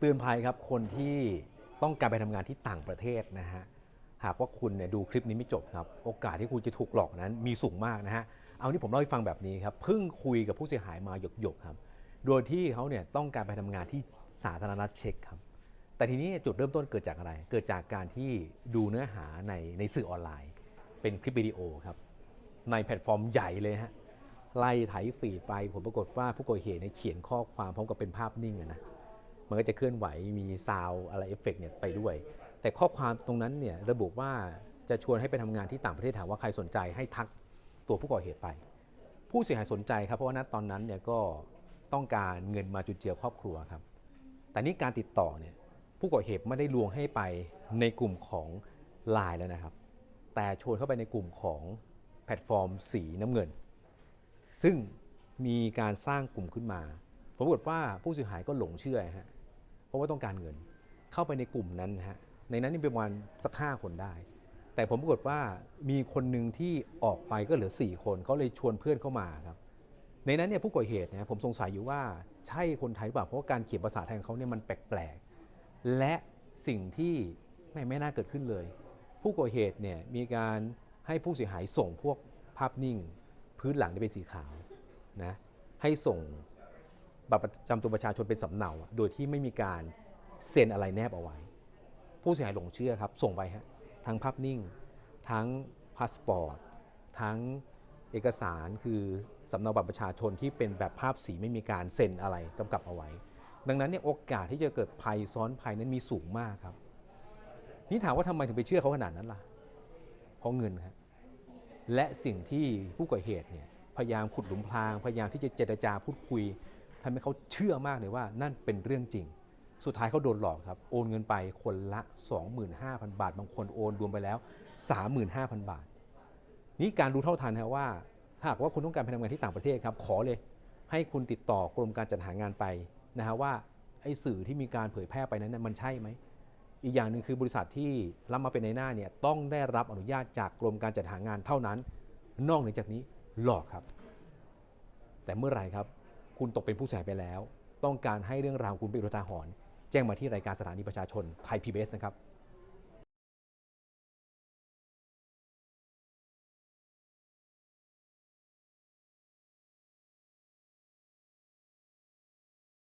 เตือนภัยครับคนที่ต้องการไปทำงานที่ต่างประเทศนะฮะหากว่าคุณเนี่ยดูคลิปนี้ไม่จบครับ โอกาสที่คุณจะถูกหลอกนั้นมีสูงมากนะฮะเอานี่ผมเล่าให้ฟังแบบนี้ครับเพิ่งคุยกับผู้เสียหายมาหยกๆครับ โดยที่เขาเนี่ยต้องการไปทำงานที่สาธารณรัฐเช็กครับ แต่ทีนี้จุดเริ่มต้นเกิดจากอะไร เกิดจากการที่ดูเนื้อหาในในสื่อออนไลน์ เป็นคลิปวิดีโอครับในแพลตฟอร์มใหญ่เลยฮะไล่ไถฟีดไปผมปรากฏว่าผู้ก่อเหตุเนี่ยเขียนข้อความพร้อมกับเป็นภาพนิ่งนะ มันก็จะเคลื่อนไหวมีซาวอะไรเอฟเฟกต์เนี่ยไปด้วย แต่ข้อความตรงนั้นเนี่ยระบุว่าจะชวนให้ไปทำงานที่ต่างประเทศถามว่าใครสนใจให้ทักตัวผู้ก่อเหตุไป ผู้เสียหายสนใจครับเพราะว่าณตอนนั้นเนี่ยก็ต้องการเงินมาจุนเจือครอบครัวครับ แต่นี่การติดต่อเนี่ยผู้ก่อเหตุไม่ได้ลวงให้ไปในกลุ่มของไลน์แล้วนะครับ แต่ชวนเข้าไปในกลุ่มของแพลตฟอร์มสีน้ำเงิน ซึ่งมีการสร้างกลุ่มขึ้นมาปรากฏว่าผู้เสียหายก็หลงเชื่อฮะ เพราะว่าต้องการเงิน เข้าไปในกลุ่มนั้นนะฮะในนั้นนี่เป็นประมาณสักห้าคนได้ แต่ผมปรากฏว่ามีคนหนึ่งที่ออกไปก็เหลือ 4 คนเขาเลยชวนเพื่อนเข้ามาครับในนั้นเนี่ยผู้ก่อเหตุนี่ยผมสงสัยอยู่ว่าใช่คนไทยหรือเปล่าเพราะว่าการเขียนภาษาไทยของเขาเนี่ยมันแปลกๆและสิ่งที่ไม่ไม่น่าเกิดขึ้นเลย ผู้ก่อเหตุเนี่ยมีการให้ผู้เสียหายส่งพวกภาพนิ่ง พื้นหลังนี่เป็นสีขาวนะให้ส่ง บัตรประจำตัวประชาชนเป็นสำเนา โดยที่ไม่มีการเซ็นอะไรแนบเอาไว้ ผู้เสียหายหลงเชื่อครับ ส่งไปฮะทั้งภาพนิ่ง ทั้งพาสปอร์ต ทั้งเอกสารคือสำเนาบัตรประชาชนที่เป็นแบบภาพสีไม่มีการเซ็นอะไรกำกับเอาไว้ ดังนั้นเนี่ยโอกาสที่จะเกิดภัยซ้อนภัยนั้นมีสูงมากครับ นี่ถามว่าทำไมถึงไปเชื่อเขาขนาดนั้นล่ะ เพราะเงินครับและสิ่งที่ผู้ก่อเหตุเนี่ยพยายามขุดหลุมพราง พยายามที่จะเจรจาพูดคุย ทำให้เขาเชื่อมากเลยว่านั่นเป็นเรื่องจริง สุดท้ายเขาโดนหลอกครับ โอนเงินไปคนละ 25,000 บาท บางคนโอนรวมไปแล้ว 35,000 บาท นี่การรู้เท่าทันครับว่าหากว่าคุณต้องการไปทำงานที่ต่างประเทศครับ ขอเลย ให้คุณติดต่อกรมการจัดหางานไปนะฮะว่าไอ้สื่อที่มีการเผยแพร่ไปนั้นนะมันใช่ไหมอีกอย่างหนึ่งคือบริษัทที่รับมาเป็นในหน้าเนี่ยต้องได้รับอนุญาตจากกรมการจัดหางานเท่านั้น นอกเหนือจากนี้หลอกครับ แต่เมื่อไหร่ครับ คุณตกเป็นผู้เสียหายไปแล้ว ต้องการให้เรื่องราวคุณเป็นอุทาหรณ์แจ้งมาที่รายการสถานีประชาชนไทยพีบีเอสนะครับ